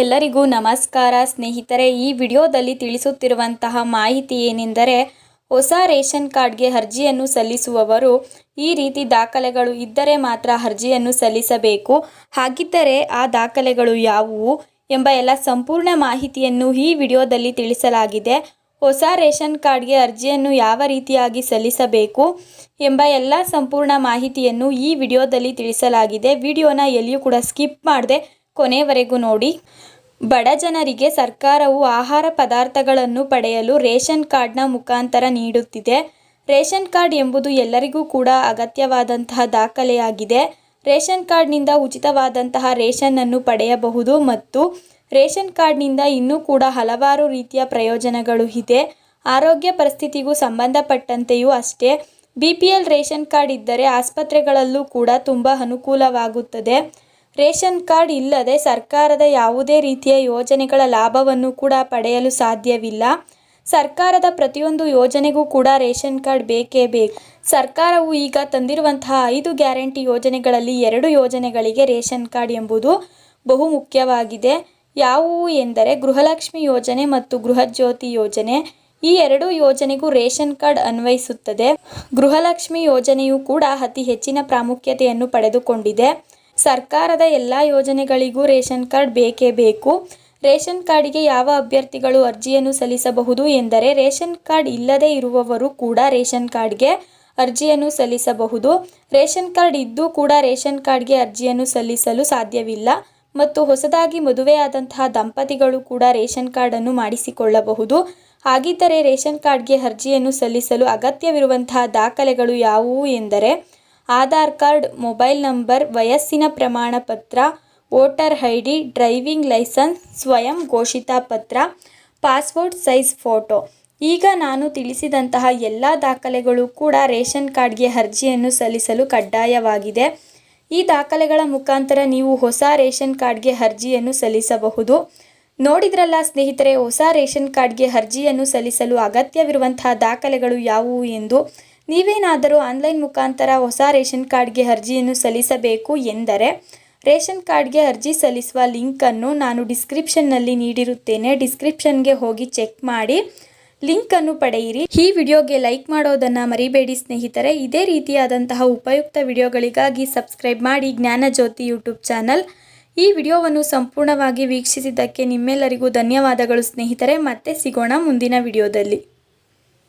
ಎಲ್ಲರಿಗೂ ನಮಸ್ಕಾರ. ಸ್ನೇಹಿತರೆ, ಈ ವಿಡಿಯೋದಲ್ಲಿ ತಿಳಿಸುತ್ತಿರುವಂತಹ ಮಾಹಿತಿ ಏನೆಂದರೆ, ಹೊಸ ರೇಷನ್ ಕಾರ್ಡ್ಗೆ ಅರ್ಜಿಯನ್ನು ಸಲ್ಲಿಸುವವರು ಈ ರೀತಿ ದಾಖಲೆಗಳು ಇದ್ದರೆ ಮಾತ್ರ ಅರ್ಜಿಯನ್ನು ಸಲ್ಲಿಸಬೇಕು. ಹಾಗಿದ್ದರೆ ಆ ದಾಖಲೆಗಳು ಯಾವುವು ಎಂಬ ಎಲ್ಲ ಸಂಪೂರ್ಣ ಮಾಹಿತಿಯನ್ನು ಈ ವಿಡಿಯೋದಲ್ಲಿ ತಿಳಿಸಲಾಗಿದೆ. ಹೊಸ ರೇಷನ್ ಕಾರ್ಡ್ಗೆ ಅರ್ಜಿಯನ್ನು ಯಾವ ರೀತಿಯಾಗಿ ಸಲ್ಲಿಸಬೇಕು ಎಂಬ ಎಲ್ಲ ಸಂಪೂರ್ಣ ಮಾಹಿತಿಯನ್ನು ಈ ವಿಡಿಯೋದಲ್ಲಿ ತಿಳಿಸಲಾಗಿದೆ. ವಿಡಿಯೋನ ಎಲ್ಲಿಯೂ ಕೂಡ ಸ್ಕಿಪ್ ಮಾಡದೆ ಕೊನೆವರೆಗೂ ನೋಡಿ. ಬಡ ಜನರಿಗೆ ಸರ್ಕಾರವು ಆಹಾರ ಪದಾರ್ಥಗಳನ್ನು ಪಡೆಯಲು ರೇಷನ್ ಕಾರ್ಡ್ನ ಮುಖಾಂತರ ನೀಡುತ್ತಿದೆ. ರೇಷನ್ ಕಾರ್ಡ್ ಎಂಬುದು ಎಲ್ಲರಿಗೂ ಕೂಡ ಅಗತ್ಯವಾದಂತಹ ದಾಖಲೆಯಾಗಿದೆ. ರೇಷನ್ ಕಾರ್ಡ್ನಿಂದ ಉಚಿತವಾದಂತಹ ರೇಷನ್ನನ್ನು ಪಡೆಯಬಹುದು ಮತ್ತು ರೇಷನ್ ಕಾರ್ಡ್ನಿಂದ ಇನ್ನೂ ಕೂಡ ಹಲವಾರು ರೀತಿಯ ಪ್ರಯೋಜನಗಳು ಇದೆ. ಆರೋಗ್ಯ ಪರಿಸ್ಥಿತಿಗೂ ಸಂಬಂಧಪಟ್ಟಂತೆಯೂ ಅಷ್ಟೇ. B P L ration card ಇದ್ದರೆ ಆಸ್ಪತ್ರೆಗಳಲ್ಲೂ ಕೂಡ ತುಂಬ ಅನುಕೂಲವಾಗುತ್ತದೆ. ರೇಷನ್ ಕಾರ್ಡ್ ಇಲ್ಲದೆ ಸರ್ಕಾರದ ಯಾವುದೇ ರೀತಿಯ ಯೋಜನೆಗಳ ಲಾಭವನ್ನು ಕೂಡ ಪಡೆಯಲು ಸಾಧ್ಯವಿಲ್ಲ. ಸರ್ಕಾರದ ಪ್ರತಿಯೊಂದು ಯೋಜನೆಗೂ ಕೂಡ ರೇಷನ್ ಕಾರ್ಡ್ ಬೇಕೇ ಬೇಕು. ಸರ್ಕಾರವು ಈಗ ತಂದಿರುವಂತಹ ಐದು ಗ್ಯಾರಂಟಿ ಯೋಜನೆಗಳಲ್ಲಿ ಎರಡು ಯೋಜನೆಗಳಿಗೆ ರೇಷನ್ ಕಾರ್ಡ್ ಎಂಬುದು ಬಹು ಮುಖ್ಯವಾಗಿದೆ ಯಾವುವು ಎಂದರೆ ಗೃಹಲಕ್ಷ್ಮಿ ಯೋಜನೆ ಮತ್ತು ಗೃಹಜ್ಯೋತಿ ಯೋಜನೆ. ಈ ಎರಡು ಯೋಜನೆಗೂ ರೇಷನ್ ಕಾರ್ಡ್ ಅನ್ವಯಿಸುತ್ತದೆ. ಗೃಹಲಕ್ಷ್ಮಿ ಯೋಜನೆಯು ಕೂಡ ಅತಿ ಹೆಚ್ಚಿನ ಪ್ರಾಮುಖ್ಯತೆಯನ್ನು ಪಡೆದುಕೊಂಡಿದೆ. ಸರ್ಕಾರದ ಎಲ್ಲ ಯೋಜನೆಗಳಿಗೂ ರೇಷನ್ ಕಾರ್ಡ್ ಬೇಕೇ ಬೇಕು. ರೇಷನ್ ಕಾರ್ಡಿಗೆ ಯಾವ ಅಭ್ಯರ್ಥಿಗಳು ಅರ್ಜಿಯನ್ನು ಸಲ್ಲಿಸಬಹುದು ಎಂದರೆ ರೇಷನ್ ಕಾರ್ಡ್ ಇಲ್ಲದೇ ಇರುವವರು ಕೂಡ ರೇಷನ್ ಕಾರ್ಡ್ಗೆ ಅರ್ಜಿಯನ್ನು ಸಲ್ಲಿಸಬಹುದು. ರೇಷನ್ ಕಾರ್ಡ್ ಇದ್ದೂ ಕೂಡ ರೇಷನ್ ಕಾರ್ಡ್ಗೆ ಅರ್ಜಿಯನ್ನು ಸಲ್ಲಿಸಲು ಸಾಧ್ಯವಿಲ್ಲ ಮತ್ತು ಹೊಸದಾಗಿ ಮದುವೆಯಾದಂತಹ ದಂಪತಿಗಳು ಕೂಡ ರೇಷನ್ ಕಾರ್ಡನ್ನು ಮಾಡಿಸಿಕೊಳ್ಳಬಹುದು. ಹಾಗಿದ್ದರೆ ರೇಷನ್ ಕಾರ್ಡ್ಗೆ ಅರ್ಜಿಯನ್ನು ಸಲ್ಲಿಸಲು ಅಗತ್ಯವಿರುವಂತಹ ದಾಖಲೆಗಳು ಯಾವುವು ಎಂದರೆ ಆಧಾರ್ ಕಾರ್ಡ್, ಮೊಬೈಲ್ ನಂಬರ್, ವಯಸ್ಸಿನ ಪ್ರಮಾಣ ಪತ್ರ voter I D driving licence, ಸ್ವಯಂ ಘೋಷಿತ ಪತ್ರ ಪಾಸ್ಪೋರ್ಟ್ ಸೈಜ್ ಫೋಟೋ. ಈಗ ನಾನು ತಿಳಿಸಿದಂತಹ ಎಲ್ಲ ದಾಖಲೆಗಳು ಕೂಡ ರೇಷನ್ ಕಾರ್ಡ್ಗೆ ಅರ್ಜಿಯನ್ನು ಸಲ್ಲಿಸಲು ಕಡ್ಡಾಯವಾಗಿದೆ. ಈ ದಾಖಲೆಗಳ ಮುಖಾಂತರ ನೀವು ಹೊಸ ರೇಷನ್ ಕಾರ್ಡ್ಗೆ ಅರ್ಜಿಯನ್ನು ಸಲ್ಲಿಸಬಹುದು. ನೋಡಿದ್ರಲ್ಲ ಸ್ನೇಹಿತರೆ, ಹೊಸ ರೇಷನ್ ಕಾರ್ಡ್ಗೆ ಅರ್ಜಿಯನ್ನು ಸಲ್ಲಿಸಲು ಅಗತ್ಯವಿರುವಂತಹ ದಾಖಲೆಗಳು ಯಾವುವು ಎಂದು? ನೀವೇನಾದರೂ ಆನ್ಲೈನ್ ಮುಖಾಂತರ ಹೊಸ ರೇಷನ್ ಕಾರ್ಡ್ಗೆ ಅರ್ಜಿಯನ್ನು ಸಲ್ಲಿಸಬೇಕು ಎಂದರೆ ರೇಷನ್ ಕಾರ್ಡ್ಗೆ ಅರ್ಜಿ ಸಲ್ಲಿಸುವ ಲಿಂಕನ್ನು ನಾನು ಡಿಸ್ಕ್ರಿಪ್ಷನ್ನಲ್ಲಿ ನೀಡಿರುತ್ತೇನೆ. ಡಿಸ್ಕ್ರಿಪ್ಷನ್ಗೆ ಹೋಗಿ ಚೆಕ್ ಮಾಡಿ. ಲಿಂಕನ್ನು ಪಡೆಯಿರಿ. ಈ ವಿಡಿಯೋಗೆ ಲೈಕ್ ಮಾಡೋದನ್ನು ಮರಿಬೇಡಿ ಸ್ನೇಹಿತರೆ. ಇದೇ ರೀತಿಯಾದಂತಹ ಉಪಯುಕ್ತ ವಿಡಿಯೋಗಳಿಗಾಗಿ ಸಬ್ಸ್ಕ್ರೈಬ್ ಮಾಡಿ ಜ್ಞಾನಜ್ಯೋತಿ ಯೂಟ್ಯೂಬ್ ಚಾನಲ್. ಈ ವಿಡಿಯೋವನ್ನು ಸಂಪೂರ್ಣವಾಗಿ ವೀಕ್ಷಿಸಿದ್ದಕ್ಕೆ ನಿಮ್ಮೆಲ್ಲರಿಗೂ ಧನ್ಯವಾದಗಳು ಸ್ನೇಹಿತರೆ. ಮತ್ತೆ ಸಿಗೋಣ ಮುಂದಿನ ವಿಡಿಯೋದಲ್ಲಿ.